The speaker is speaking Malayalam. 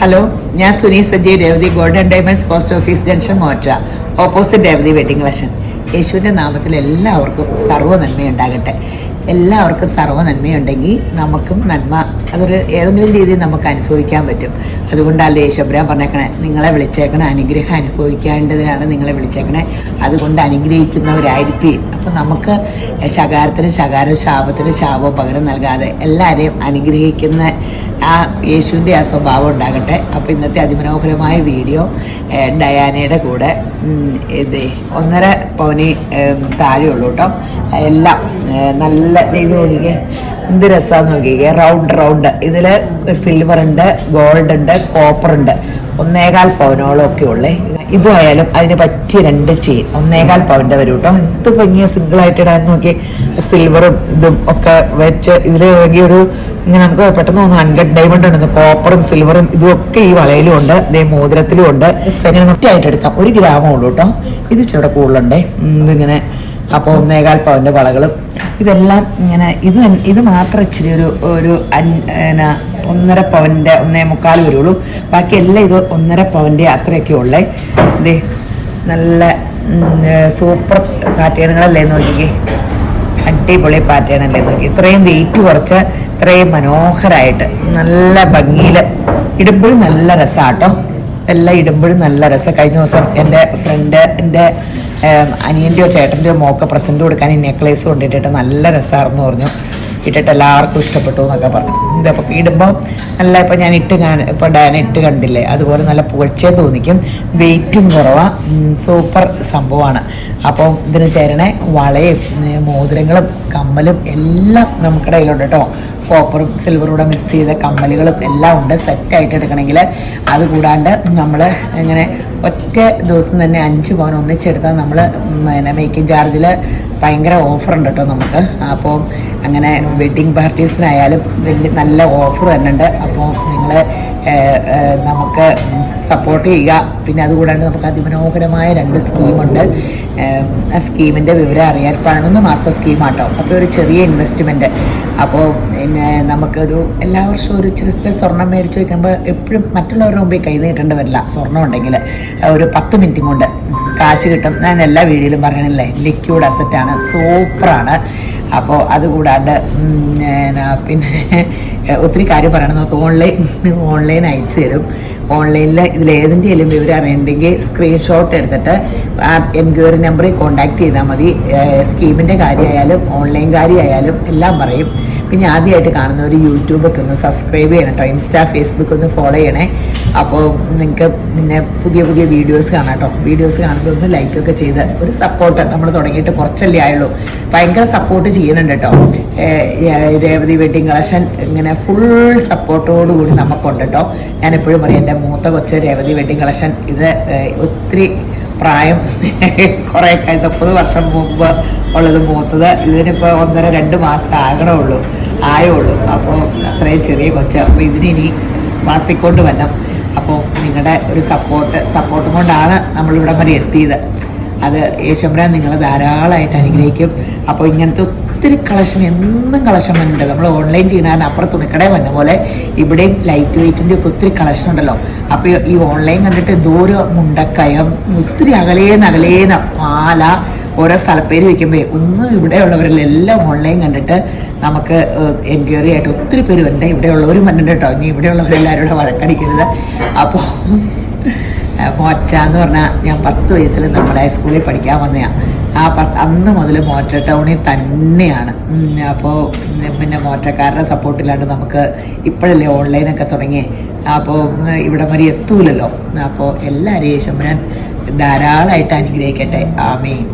ഹലോ ഞാൻ Suni Saji Revathi golden diamonds post office junction മോറ്റ opposite Revathi wedding ലഷൻ യേശുവിന്റെ നാമത്തിൽ എല്ലാവർക്കും സർവ നന്മയുണ്ടാകട്ടെ. എല്ലാവർക്കും സർവ നന്മയുണ്ടെങ്കിൽ നമുക്കും നന്മ അതൊരു ഏതെങ്കിലും രീതിയിൽ നമുക്ക് അനുഭവിക്കാൻ പറ്റും. അതുകൊണ്ടല്ലേ യേശുബ്രാൻ പറഞ്ഞേക്കണേ നിങ്ങളെ വിളിച്ചേക്കണേ അനുഗ്രഹം അനുഭവിക്കേണ്ടതിനാണ് നിങ്ങളെ വിളിച്ചേക്കണേ. അതുകൊണ്ട് അനുഗ്രഹിക്കുന്നവരായിരിക്കും അപ്പം നമുക്ക് ശകാരത്തിന് ശകാരം ശാപത്തിന് ശാപം പകരം നൽകാതെ എല്ലാവരെയും അനുഗ്രഹിക്കുന്ന ആ യേശുവിന്റെ ആ സ്വഭാവം ഉണ്ടാകട്ടെ. അപ്പോൾ ഇന്നത്തെ അതിമനോഹരമായ വീഡിയോ ഡയാനയുടെ കൂടെ ഇത് ഒന്നര പവനി താഴെയുള്ളൂ കേട്ടോ. എല്ലാം നല്ല ഇത് നോക്കിക്കേ. എന്ത് രസമാണെന്ന് നോക്കിക്കേ. Round round. ഇതിൽ സിൽവർ ഉണ്ട് ഗോൾഡ് ഉണ്ട് കോപ്പർ ഉണ്ട് ഒന്നേകാൽ പവനോളം ഒക്കെ ഉള്ളേ. ഇതായാലും അതിന് പറ്റിയ രണ്ട് ചെയിൻ. ഒന്നേകാൽ പവന്റെ വരും കേട്ടോ. എന്ത് ഭംഗിയ സിംഗിൾ ആയിട്ട് ഇടാൻ നോക്കി സിൽവറും ഇതും ഒക്കെ വെച്ച് ഇതിൽ ഒരു ഇങ്ങനെ നമുക്ക് പെട്ടെന്ന് തോന്നുന്നു ഹൺഡ്രഡ് ഡയമണ്ട് ഉണ്ട് കോപ്പറും സിൽവറും ഇതൊക്കെ ഈ വളയിലും ഉണ്ട്. ഇതേ മോതിരത്തിലും ഉണ്ട്. ഇങ്ങനെ എടുക്കാം. ഒരു ഗ്രാമേ ഉള്ളൂ കേട്ടോ ഇത് ചെറുടെ കൂടുതലുണ്ടേ. ഇതിങ്ങനെ അപ്പോൾ ഒന്നേകാൽ പവന്റെ വളകളും. ഇതെല്ലാം ഇങ്ങനെ ഇത് ഇത് മാത്രം ഇച്ചിരി ഒരു ഒരു എന്നാ ഒന്നര പവന്റെ ഒന്നേ മുക്കാൽ വരുള്ളൂ. ബാക്കി എല്ലാം ഇത് ഒന്നര പവന്റെ അത്രയൊക്കെ ഉള്ളേ. ഇതേ നല്ല സൂപ്പർ പാറ്റേണുകളല്ലേ നോക്കിക്കേ. അടിപൊളി പാറ്റേൺ അല്ലേ നോക്കി ഇത്രയും വെയിറ്റ് കുറച്ച് ഇത്രയും മനോഹരമായിട്ട് നല്ല ഭംഗിയിൽ ഇടുമ്പോഴും നല്ല രസമാട്ടോ എല്ലാം ഇടുമ്പോഴും നല്ല രസം. കഴിഞ്ഞ ദിവസം എന്റെ ഫ്രണ്ട് എന്റെ അനിയന്റെയോ ചേട്ടന്റെയോ മോക്ക് പ്രസന്റ് കൊടുക്കാൻ ഈ നെക്ലേസ് കൊണ്ടിട്ടിട്ട് നല്ല രസമാണെന്ന് പറഞ്ഞു. ഇട്ടിട്ട് എല്ലാവർക്കും ഇഷ്ടപ്പെട്ടു എന്നൊക്കെ പറഞ്ഞു. ഇതപ്പോൾ ഇടുമ്പോൾ നല്ല ഇപ്പോൾ ഞാൻ ഇട്ട് കാണ ഇപ്പോൾ ഡാന ഇട്ട് കണ്ടില്ലേ? അതുപോലെ നല്ല പുകഴ്ചയും തോന്നിക്കും. വെയിറ്റും കുറവാണ് സൂപ്പർ സംഭവമാണ്. അപ്പോൾ ഇതിന് ചേരണേ വളയും മോതിരങ്ങളും കമ്മലും എല്ലാം നമുക്കിടയിലുണ്ട് കേട്ടോ. കോപ്പറും സിൽവറും കൂടെ മിക്സ് ചെയ്ത കമ്മലുകളും എല്ലാം ഉണ്ട്. സെറ്റായിട്ട് എടുക്കണമെങ്കിൽ അത് കൂടാണ്ട് നമ്മൾ ഇങ്ങനെ ഒറ്റ ദിവസം തന്നെ അഞ്ച് പവൻ ഒന്നിച്ചെടുത്താൽ നമ്മൾ പിന്നെ മേക്കിംഗ് ചാർജിൽ ഭയങ്കര ഓഫർ ഉണ്ട് കേട്ടോ നമുക്ക്. അപ്പോൾ അങ്ങനെ വെഡ്ഡിങ് പാർട്ടീസിനായാലും വലിയ നല്ല ഓഫർ തന്നെ ഉണ്ട് അപ്പോൾ നിങ്ങൾ നമുക്ക് സപ്പോർട്ട് ചെയ്യുക. പിന്നെ അതുകൂടാണ്ട് നമുക്ക് അതിമനോഹരമായ രണ്ട് സ്കീമുണ്ട് ആ സ്കീമിന്റെ വിവരം അറിയാൻ പതിനൊന്ന് മാസത്തെ സ്കീമാട്ടോ അപ്പോൾ ഒരു ചെറിയ ഇൻവെസ്റ്റ്മെന്റ് അപ്പോൾ നമുക്കൊരു എല്ലാ വർഷവും ഒരു ഇച്ചിരി ഇച്ചിരി സ്വർണം മേടിച്ച് വെക്കുമ്പോൾ എപ്പോഴും മറ്റുള്ളവരുടെ മുമ്പിൽ കൈ നീട്ടേണ്ടി വരില്ല. സ്വർണം ഉണ്ടെങ്കിൽ ഒരു പത്ത് മിനിറ്റും കൊണ്ട് കാശ് കിട്ടും. ഞാൻ എല്ലാ വീഡിയോയിലും പറയണില്ലേ ലിക്വിഡ് അസറ്റാണ് സൂപ്പറാണ് അപ്പോൾ അതുകൂടാണ്ട് പിന്നെ ഒത്തിരി കാര്യം പറയണമെന്ന് ഓൺലൈൻ ഓൺലൈൻ അയച്ചു തരും. ഓൺലൈനിൽ ഇതിൽ ഏതിന്റെയും വിവരം അറിയണമെങ്കിൽ സ്ക്രീൻഷോട്ട് എടുത്തിട്ട് ആ എൻക്വയറി നമ്പറിൽ കോൺടാക്ട് ചെയ്താൽ മതി. സ്കീമിന്റെ കാര്യമായാലും ഓൺലൈൻ കാര്യമായാലും എല്ലാം പറയും. പിന്നെ ആദ്യമായിട്ട് കാണുന്ന ഒരു യൂട്യൂബൊക്കെ ഒന്ന് സബ്സ്ക്രൈബ് ചെയ്യണം കേട്ടോ ഇൻസ്റ്റാ ഫേസ്ബുക്ക് ഒന്ന് ഫോളോ ചെയ്യണേ. അപ്പോൾ നിങ്ങൾക്ക് പിന്നെ പുതിയ പുതിയ വീഡിയോസ് കാണാം കേട്ടോ വീഡിയോസ് കാണുമ്പോൾ ഒന്ന് ലൈക്കൊക്കെ ചെയ്ത് ഒരു സപ്പോർട്ട് നമ്മൾ തുടങ്ങിയിട്ട് കുറച്ചല്ലേ ആയുള്ളൂ. ഭയങ്കര സപ്പോർട്ട് ചെയ്യുന്നുണ്ട് കേട്ടോ രേവതി വെഡിങ് കളക്ഷൻ ഇങ്ങനെ ഫുൾ സപ്പോർട്ടോട് കൂടി നമുക്കുണ്ട് കേട്ടോ ഞാൻ എപ്പോഴും പറയും എന്റെ മൂത്ത കൊച്ച് രേവതി വെഡിങ് കളക്ഷൻ ഇത് ഒത്തിരി പ്രായം കുറേ കഴിഞ്ഞ മുപ്പത് വർഷം മുമ്പ് ഉള്ളത് മൂത്തത്. ഇതിനിപ്പോൾ ഒന്നര രണ്ട് മാസം ആകണമുള്ളൂ ആയുള്ളൂ. അപ്പോൾ അത്രയും ചെറിയ കൊച്ച. അപ്പോൾ ഇതിനി വളർത്തിക്കൊണ്ട് വരണം. അപ്പോൾ നിങ്ങളുടെ ഒരു സപ്പോർട്ട് സപ്പോർട്ടും കൊണ്ടാണ് നമ്മളിവിടെ വരെ എത്തിയത്. അത് യേശുമ്പരാൻ നിങ്ങൾ ധാരാളമായിട്ട് അനുഗ്രഹിക്കും. അപ്പോൾ ഇങ്ങനത്തെ ഒത്തിരി കളക്ഷൻ എന്നും കളക്ഷൻ വന്നിട്ടുണ്ട്. നമ്മൾ ഓൺലൈൻ ചെയ്യുന്നതിന് അപ്പുറം തുണിക്കടയിൽ വന്ന പോലെ ഇവിടെയും ലൈറ്റ് വെയിറ്റിന്റെ ഒക്കെ ഒത്തിരി കളക്ഷൻ ഉണ്ടല്ലോ. അപ്പോൾ ഈ ഓൺലൈൻ കണ്ടിട്ട് ദൂരം മുണ്ടക്കയം ഒത്തിരി അകലേന്ന് അകലേന്ന് പാല ഓരോ സ്ഥലപ്പേര് വയ്ക്കുമ്പോൾ ഒന്നും ഇവിടെയുള്ളവരിലെല്ലാം ഓൺലൈൻ കണ്ടിട്ട് നമുക്ക് എൻക്വയറി ആയിട്ട് ഒത്തിരി പേര് ഉണ്ട് ഇവിടെയുള്ളവരും വന്നിട്ടുണ്ട് കേട്ടോ. ഇനി ഇവിടെയുള്ളവരെല്ലാവരും ഇവിടെ വഴക്കടിക്കരുത്. അപ്പോൾ മോറ്റ എന്ന് പറഞ്ഞാൽ ഞാൻ പത്ത് വയസ്സിൽ നമ്മളെ സ്കൂളിൽ പഠിക്കാൻ വന്നതാണ് ആ അന്ന് മുതൽ മോറ്റ ടൗണിൽ തന്നെയാണ്. അപ്പോൾ പിന്നെ മോറ്റക്കാരുടെ സപ്പോർട്ടില്ലാണ്ട് നമുക്ക് ഇപ്പോഴല്ലേ ഓൺലൈനൊക്കെ തുടങ്ങി അപ്പോൾ ഇവിടെ വരെ എത്തൂലല്ലോ. അപ്പോൾ എല്ലാവരെയും ശമ്പരാൻ ധാരാളമായിട്ട് അനുഗ്രഹിക്കട്ടെ. ആമേൻ.